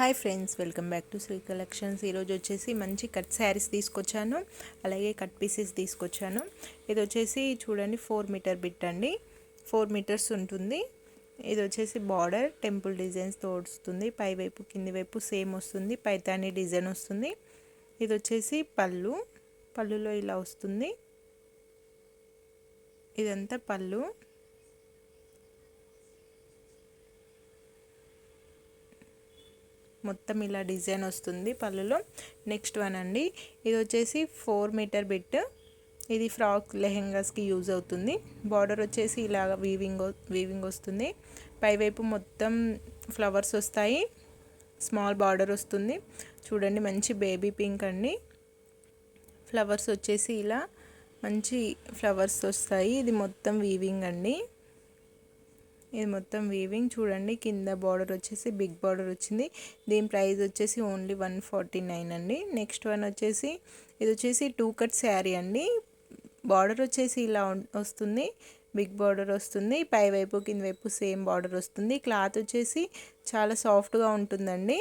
Hi friends welcome back to Sri collections. ఈరోజు వచ్చేసి మంచి కట్ శారీస్ తీసుకొచ్చాను. అలాగే కట్ పీసెస్ తీసుకొచ్చాను. ఇది వచ్చేసి చూడండి ఫోర్ మీటర్ బిట్ అండి. ఫోర్ మీటర్స్ ఉంటుంది. ఇది వచ్చేసి బార్డర్ టెంపుల్ డిజైన్స్తో వస్తుంది పై వైపు కింది వైపు సేమ్ వస్తుంది. పైతాని డిజైన్ వస్తుంది. ఇది వచ్చేసి పళ్ళు. పళ్ళులో ఇలా వస్తుంది. ఇదంతా పళ్ళు. మొత్తం ఇలా డిజైన్ వస్తుంది పళ్ళులో. నెక్స్ట్ వన్ అండి. ఇది వచ్చేసి ఫోర్ మీటర్ బిట్ ఇది ఫ్రాక్ లెహెంగాస్కి యూజ్ అవుతుంది. బార్డర్ వచ్చేసి ఇలాగ వీవింగ్ వీవింగ్ వస్తుంది. పైవైపు మొత్తం ఫ్లవర్స్ వస్తాయి. స్మాల్ బార్డర్ వస్తుంది. చూడండి మంచి బేబీ పింక్ అండి. ఫ్లవర్స్ వచ్చేసి ఇలా మంచి ఫ్లవర్స్ వస్తాయి. ఇది మొత్తం వీవింగ్ అండి. ఇది మొత్తం వీవింగ్ చూడండి కింద బార్డర్ వచ్చేసి బిగ్ బార్డర్ వచ్చింది. దీని ప్రైస్ వచ్చేసి ఓన్లీ వన్ ఫార్టీ నైన్ అండి. నెక్స్ట్ వన్ వచ్చేసి ఇది వచ్చేసి టూ కట్ శారీ అండి. బార్డర్ వచ్చేసి ఇలా వస్తుంది. బిగ్ బార్డర్ వస్తుంది. పై వైపు కింద వైపు సేమ్ బార్డర్ వస్తుంది. క్లాత్ వచ్చేసి చాలా సాఫ్ట్గా ఉంటుందండి.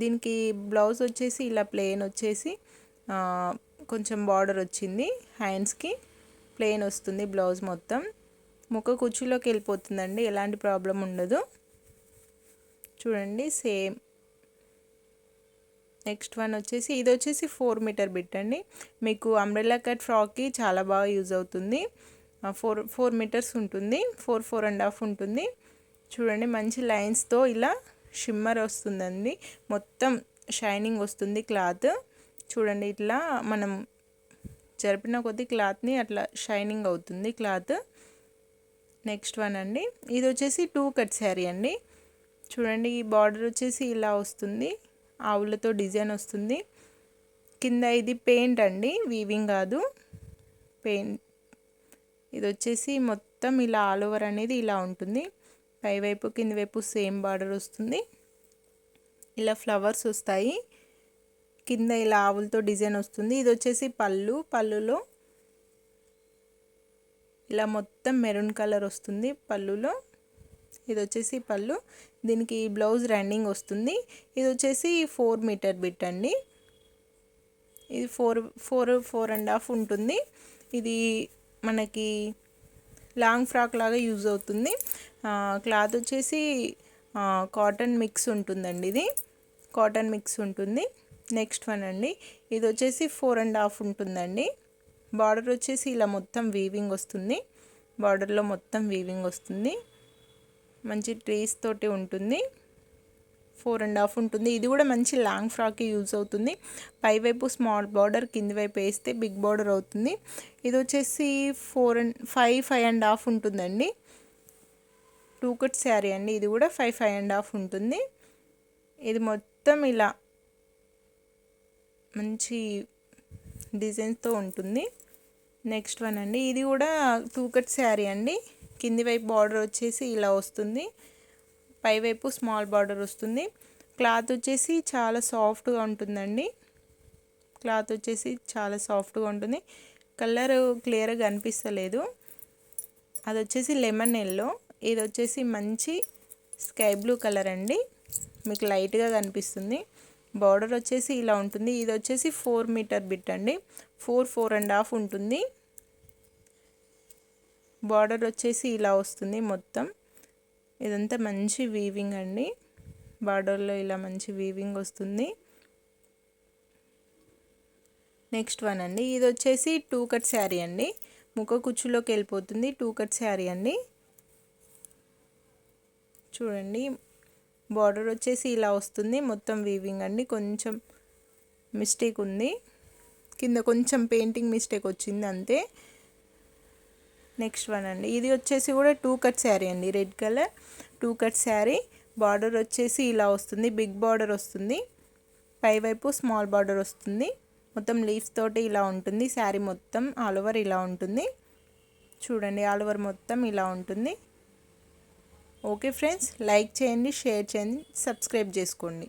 దీనికి బ్లౌజ్ వచ్చేసి ఇలా ప్లెయిన్ వచ్చేసి కొంచెం బార్డర్ వచ్చింది. హ్యాండ్స్కి ప్లెయిన్ వస్తుంది బ్లౌజ్ మొత్తం. ముఖ కుచ్చులోకి వెళ్ళిపోతుందండి. ఎలాంటి ప్రాబ్లం ఉండదు. చూడండి సేమ్. నెక్స్ట్ వన్ వచ్చేసి ఇది వచ్చేసి ఫోర్ మీటర్ బిట్ అండి. మీకు అంబ్రెల్లా కట్ ఫ్రాక్కి చాలా బాగా యూజ్ అవుతుంది. ఫోర్ ఫోర్ మీటర్స్ ఉంటుంది. ఫోర్ ఫోర్ అండ్ హాఫ్ ఉంటుంది. చూడండి మంచి లైన్స్తో ఇలా షిమ్మర్ వస్తుందండి. మొత్తం షైనింగ్ వస్తుంది క్లాత్. చూడండి ఇట్లా మనం జరిపిన కొద్ది క్లాత్ని అట్లా షైనింగ్ అవుతుంది క్లాత్. నెక్స్ట్ వన్ అండి. ఇది వచ్చేసి టూ కట్ శారీ అండి. చూడండి ఈ బార్డర్ వచ్చేసి ఇలా వస్తుంది. ఆవులతో డిజైన్ వస్తుంది. కింద ఇది పెయింట్ అండి వీవింగ్ కాదు. పెయింట్. ఇది వచ్చేసి మొత్తం ఇలా ఆల్ ఓవర్ అనేది ఇలా ఉంటుంది. పైవైపు కింది వైపు సేమ్ బార్డర్ వస్తుంది. ఇలా ఫ్లవర్స్ వస్తాయి. కింద ఇలా ఆవులతో డిజైన్ వస్తుంది. ఇది వచ్చేసి పళ్ళు. పళ్ళులో ఇలా మొత్తం మెరూన్ కలర్ వస్తుంది పళ్ళులో. ఇది వచ్చేసి పళ్ళు. దీనికి బ్లౌజ్ రన్నింగ్ వస్తుంది. ఇది వచ్చేసి ఫోర్ మీటర్ బిట్ అండి. ఇది four four four and half ఉంటుంది. ఇది మనకి లాంగ్ ఫ్రాక్ లాగా యూజ్ అవుతుంది. క్లాత్ వచ్చేసి కాటన్ మిక్స్ ఉంటుందండి ఇది. కాటన్ మిక్స్ ఉంటుంది. నెక్స్ట్ వన్ అండి. ఇది వచ్చేసి ఫోర్ అండ్ హాఫ్ ఉంటుందండి. బార్డర్ వచ్చేసి ఇలా మొత్తం వీవింగ్ వస్తుంది. బార్డర్లో మొత్తం వీవింగ్ వస్తుంది. మంచి ట్రీస్ తోటి ఉంటుంది. ఫోర్ అండ్ హాఫ్ ఉంటుంది. ఇది కూడా మంచి లాంగ్ ఫ్రాక్కి యూజ్ అవుతుంది. పైవైపు స్మాల్ బార్డర్ కింది వైపు వేస్తే బిగ్ బార్డర్ అవుతుంది. ఇది వచ్చేసి four and five five and half ఉంటుందండి. టూ కట్ శారీ అండి. ఇది కూడా ఫైవ్ ఫైవ్ అండ్ హాఫ్ ఉంటుంది. ఇది మొత్తం ఇలా మంచి డిజైన్స్తో ఉంటుంది. నెక్స్ట్ వన్ అండి. ఇది కూడా టూ కట్ శారీ అండి. కింది వైపు బార్డర్ వచ్చేసి ఇలా వస్తుంది. పైవైపు స్మాల్ బార్డర్ వస్తుంది. క్లాత్ వచ్చేసి చాలా సాఫ్ట్గా ఉంటుందండి. క్లాత్ వచ్చేసి చాలా సాఫ్ట్గా ఉంటుంది. కలర్ క్లియర్గా అనిపిస్తలేదు అది వచ్చేసి లెమన్ ఎల్లో. ఇది వచ్చేసి మంచి స్కై బ్లూ కలర్ అండి. మీకు లైట్గా కనిపిస్తుంది. బార్డర్ వచ్చేసి ఇలా ఉంటుంది. ఇది వచ్చేసి ఫోర్ మీటర్ బిట్ అండి. ఫోర్ ఫోర్ అండ్ హాఫ్ ఉంటుంది. బార్డర్ వచ్చేసి ఇలా వస్తుంది మొత్తం. ఇదంతా మంచి వీవింగ్ అండి. బార్డర్లో ఇలా మంచి వీవింగ్ వస్తుంది. నెక్స్ట్ వన్ అండి. ఇది వచ్చేసి టూ కట్ శారీ అండి. ముఖ కుచ్చులోకి వెళ్ళిపోతుంది టూ కట్ శారీ అండి. చూడండి. బార్డర్ వచ్చేసి ఇలా వస్తుంది. మొత్తం వీవింగ్ అండి కొంచెం మిస్టేక్ ఉంది. కింద కొంచెం పెయింటింగ్ మిస్టేక్ వచ్చింది అంతే. నెక్స్ట్ వన్ అండి. ఇది వచ్చేసి కూడా టూ కట్ శారీ అండి. Red colour two cut sari border వచ్చేసి ఇలా వస్తుంది. బిగ్ బార్డర్ వస్తుంది. పైవైపు స్మాల్ బార్డర్ వస్తుంది. మొత్తం లీవ్స్ తోటి ఇలా ఉంటుంది. శారీ మొత్తం ఆల్ ఓవర్ ఇలా ఉంటుంది. చూడండి ఆల్ ఓవర్ మొత్తం ఇలా ఉంటుంది. ఓకే ఫ్రెండ్స్ లైక్ చేయండి షేర్ చేయండి సబ్స్క్రైబ్ చేసుకోండి.